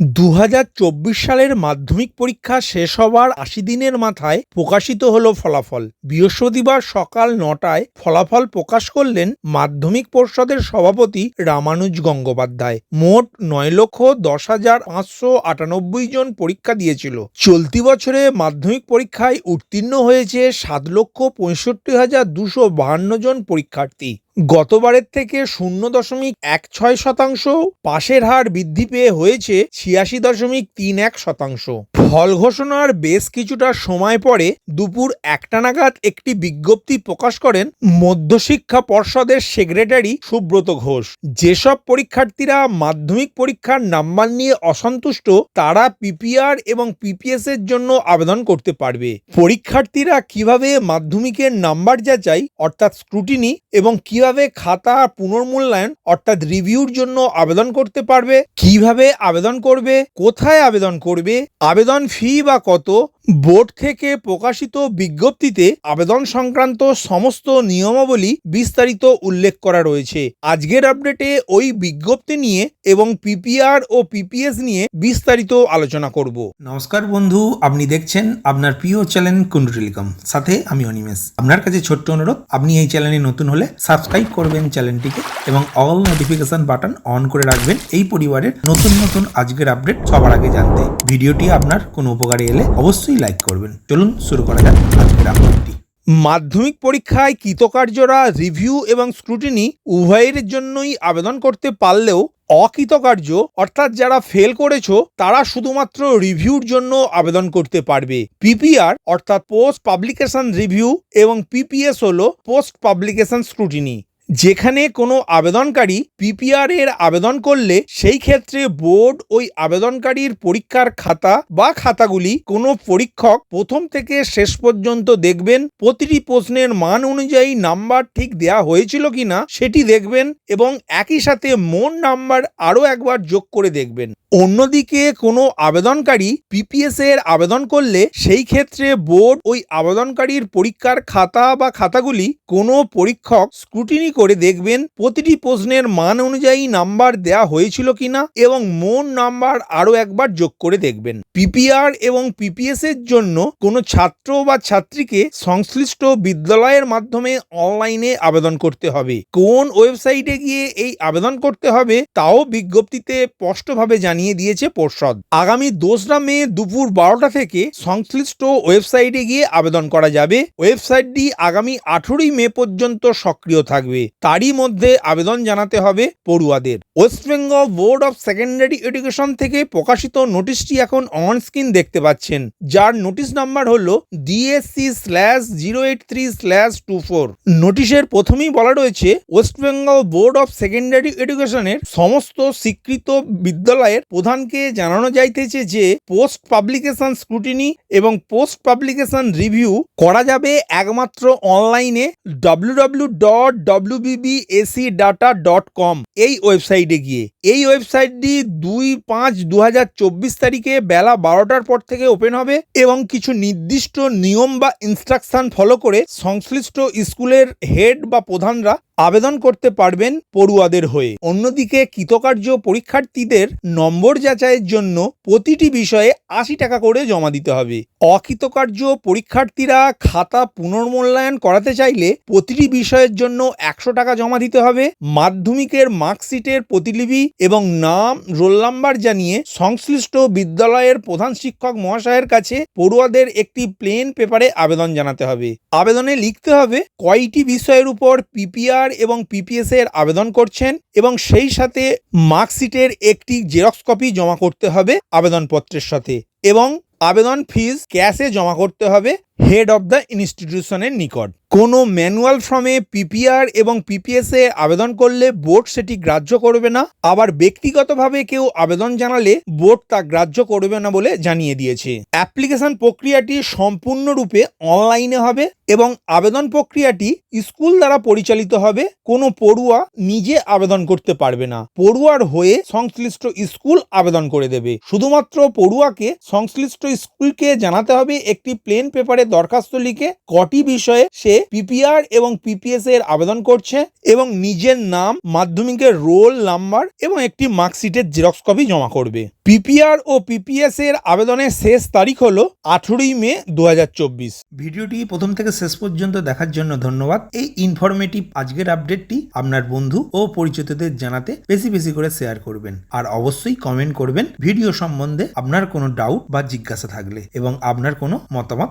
দু হাজার চব্বিশ সালের মাধ্যমিক পরীক্ষা শেষ হওয়ার আশি দিনের মাথায় প্রকাশিত হল ফলাফল। বৃহস্পতিবার সকাল নটায় ফলাফল প্রকাশ করলেন মাধ্যমিক পর্ষদের সভাপতি রামানুজ গঙ্গোপাধ্যায়। মোট নয় লক্ষ দশ হাজার পাঁচশো আটানব্বই জন পরীক্ষা দিয়েছিল। চলতি বছরে মাধ্যমিক পরীক্ষায় উত্তীর্ণ হয়েছে সাত লক্ষ পঁয়ষট্টি হাজার দুশো বাহান্ন জন পরীক্ষার্থী। গতবারের থেকে শূন্য দশমিক এক ছয় শতাংশ পাশের হার বৃদ্ধি পেয়ে হয়েছে ছিয়াশি দশমিক তিন এক শতাংশ। ফল ঘোষণার বেশ কিছুটা সময় পরে দুপুর একটা নাগাদ একটি বিজ্ঞপ্তি প্রকাশ করেন মধ্যশিক্ষা পর্ষদের সেক্রেটারি সুব্রত ঘোষ। যেসব পরীক্ষার্থীরা মাধ্যমিক পরীক্ষার নাম্বার নিয়ে অসন্তুষ্ট, তারা পিপিআর এবং পিপিএস এর জন্য আবেদন করতে পারবে। পরীক্ষার্থীরা কীভাবে মাধ্যমিকের নাম্বার যাচাই, অর্থাৎ স্ক্রুটিনি এবং কীভাবে খাতা পুনর্মূল্যায়ন, অর্থাৎ রিভিউর জন্য আবেদন করতে পারবে, কীভাবে আবেদন করবে, কোথায় আবেদন করবে, আবেদন ফি বা কত বোর্ড থেকে প্রকাশিত বিজ্ঞপ্তিতে আবেদন সংক্রান্ত সমস্ত নিয়মাবলী বিস্তারিত উল্লেখ করা রয়েছে। আজকের আপডেটে ওই বিজ্ঞপ্তি নিয়ে এবং পিপিআর ও পিপিএস নিয়ে বিস্তারিত আলোচনা করব। নমস্কার বন্ধু, আপনি দেখছেন আপনার প্রিয় চ্যানেল কুন্ডু টেলিকম সাথে আমি অনিমেষ। আপনার কাছে ছোট্ট অনুরোধ, আপনি এই চ্যানেলে নতুন হলে সাবস্ক্রাইব করবেন চ্যানেলটিকে এবং অল নোটিফিকেশন বাটন অন করে রাখবেন এই পরিবারের নতুন নতুন আজকের আপডেট সবার আগে জানতে। ভিডিওটি আপনার কোনো উপকারে এলে অবশ্যই লাইক করবেন। চলুন শুরু করা যাক আজকের আপডেটটি। মাধ্যমিক পরীক্ষায় কৃতকার্যরা রিভিউ এবং স্ক্রুটিনি উভয়ের জন্যই আবেদন করতে পারলেও অকৃতকার্য, অর্থাৎ যারা ফেল করেছ, তারা শুধুমাত্র রিভিউর জন্য আবেদন করতে পারবে। পিপিআর অর্থাৎ পোস্ট পাবলিকেশন রিভিউ এবং পিপিএস হলো পোস্ট পাবলিকেশন স্ক্রুটিনি যেখানে কোনো আবেদনকারী পিপিআর এর আবেদন করলে সেই ক্ষেত্রে বোর্ড ওই আবেদনকারীর পরীক্ষার খাতা বা খাতাগুলি কোনো পরীক্ষক প্রথম থেকে শেষ পর্যন্ত দেখবেন, প্রতিটি প্রশ্নের মান অনুযায়ী নাম্বার ঠিক দেয়া হয়েছিল কিনা সেটি দেখবেন এবং একই সাথে মোট নাম্বার আরও একবার যোগ করে দেখবেন। অন্যদিকে কোনো আবেদনকারী পিপিএস এর আবেদন করলে সেই ক্ষেত্রে বোর্ড ওই আবেদনকারীর পরীক্ষার খাতা বা খাতাগুলি কোনো পরীক্ষক স্ক্রুটিনি করে দেখবেন প্রতিটি প্রশ্নের মান অনুযায়ী নাম্বার দেয়া হয়েছিল কিনা এবং মোট নাম্বার আরও একবার যোগ করে দেখবেন। পিপিআর এবং পিপিএস এর জন্য কোনো ছাত্র বা ছাত্রীকে সংশ্লিষ্ট বিদ্যালয়ের মাধ্যমে অনলাইনে আবেদন করতে হবে। কোন ওয়েবসাইটে গিয়ে এই আবেদন করতে হবে তাও বিজ্ঞপ্তিতে স্পষ্টভাবে জানিয়ে দিয়েছে পর্ষদ। আগামী দোসরা মে দুপুর বারোটা থেকে সংশ্লিষ্ট ওয়েবসাইটে গিয়ে আবেদন করা যাবে। ওয়েবসাইটটি আগামী আঠেরোই মে পর্যন্ত সক্রিয় থাকবে। তারই মধ্যে আবেদন জানাতে হবে পড়ুয়াদের। West Bengal board of secondary education থেকে প্রকাশিত নোটিশটি এখন অন স্ক্রিন দেখতে পাচ্ছেন। যার নোটিশ নাম্বার হলো DSC slash zero eight three slash two four নোটিশের প্রথমেই বলা রয়েছে, West Bengal board of secondary এডুকেশনের সমস্ত স্বীকৃত বিদ্যালয়ের প্রধানকে জানানো যাইতেছে যে পোস্ট পাবলিকেশন স্ক্রুটিনি এবং পোস্ট পাবলিকেশন রিভিউ করা যাবে একমাত্র অনলাইনে W dot WBBSE data dot com এই ওয়েবসাইটে গিয়ে। এই ওয়েবসাইটটি দুই পাঁচ দু তারিখে বেলা বারোটার পর থেকে ওপেন হবে এবং কিছু নির্দিষ্ট নিয়ম বা ইনস্ট্রাকশন ফলো করে সংশ্লিষ্ট স্কুলের হেড বা প্রধানরা আবেদন করতে পারবেন পড়ুয়াদের হয়ে। অন্যদিকে কৃতকার্য পরীক্ষার্থীদের নম্বর যাচাইয়ের জন্য প্রতিটি বিষয়ে আশি টাকা করে জমা দিতে হবে। অকৃতকার্য পরীক্ষার্থীরা খাতা পুনর্মূল্যায়ন করাতে চাইলে প্রতিটি বিষয়ের জন্য একশো টাকা জমা দিতে হবে। মাধ্যমিকের মার্কশিটের প্রতিলিপি এবং নাম, রোল নাম্বার জানিয়ে সংশ্লিষ্ট বিদ্যালয়ের প্রধান শিক্ষক মহাশয়ের কাছে পড়ুয়াদের একটি প্লেন পেপারে আবেদন জানাতে হবে। আবেদনে লিখতে হবে কয়টি বিষয়ের উপর পিপিআর এবং পিপিএস এর আবেদন করছেন এবং সেই সাথে মার্কশিটের একটি জেরক্স কপি জমা করতে হবে আবেদনপত্রের সাথে এবং আবেদন ফিজ ক্যাশে জমা করতে হবে হেড অফ দ্য ইনস্টিটিউশনের নিকট। কোনো ম্যানুয়াল ফর্মে পিপিআর এবং পিপিএস এ আবেদন করলে বোর্ড সেটি গ্রাহ্য করবে না। আবার ব্যক্তিগতভাবে কেউ আবেদন জানালে বোর্ড তা গ্রাহ্য করবে না বলে জানিয়ে দিয়েছে। অ্যাপ্লিকেশন প্রক্রিয়াটি সম্পূর্ণরূপে অনলাইনে হবে এবং আবেদন প্রক্রিয়াটি স্কুল দ্বারা পরিচালিত হবে। কোনো পড়ুয়া নিজে আবেদন করতে পারবে না। পড়ুয়ার হয়ে সংশ্লিষ্ট স্কুল আবেদন করে দেবে। শুধুমাত্র পড়ুয়াকে সংশ্লিষ্ট স্কুলকে জানাতে হবে একটি প্লেন পেপারে দরখাস্ত লিখে কটি বিষয়ে সে পিপিআর এবং পিপিএস এর আবেদন করছে এবং নিজের নাম, মাধ্যমিকের রোল নাম্বার এবং একটি মার্কশিটের জেরক্স কপি জমা করবে। পিপিআর ও পিপিএস এর আবেদনের শেষ তারিখ হলো আঠেরোই মে দু হাজার চব্বিশ। ভিডিওটি প্রথম থেকে শেষ পর্যন্ত দেখার জন্য ধন্যবাদ। এই ইনফরমেটিভ আজকের আপডেটটি আপনার বন্ধু ও পরিচিতদের জানাতে বেশি বেশি করে শেয়ার করবেন। আর অবশ্যই কমেন্ট করবেন। ভিডিও সম্বন্ধে আপনার কোনো ডাউট বা জিজ্ঞাসা থাকলে এবং আপনার কোনো মতামত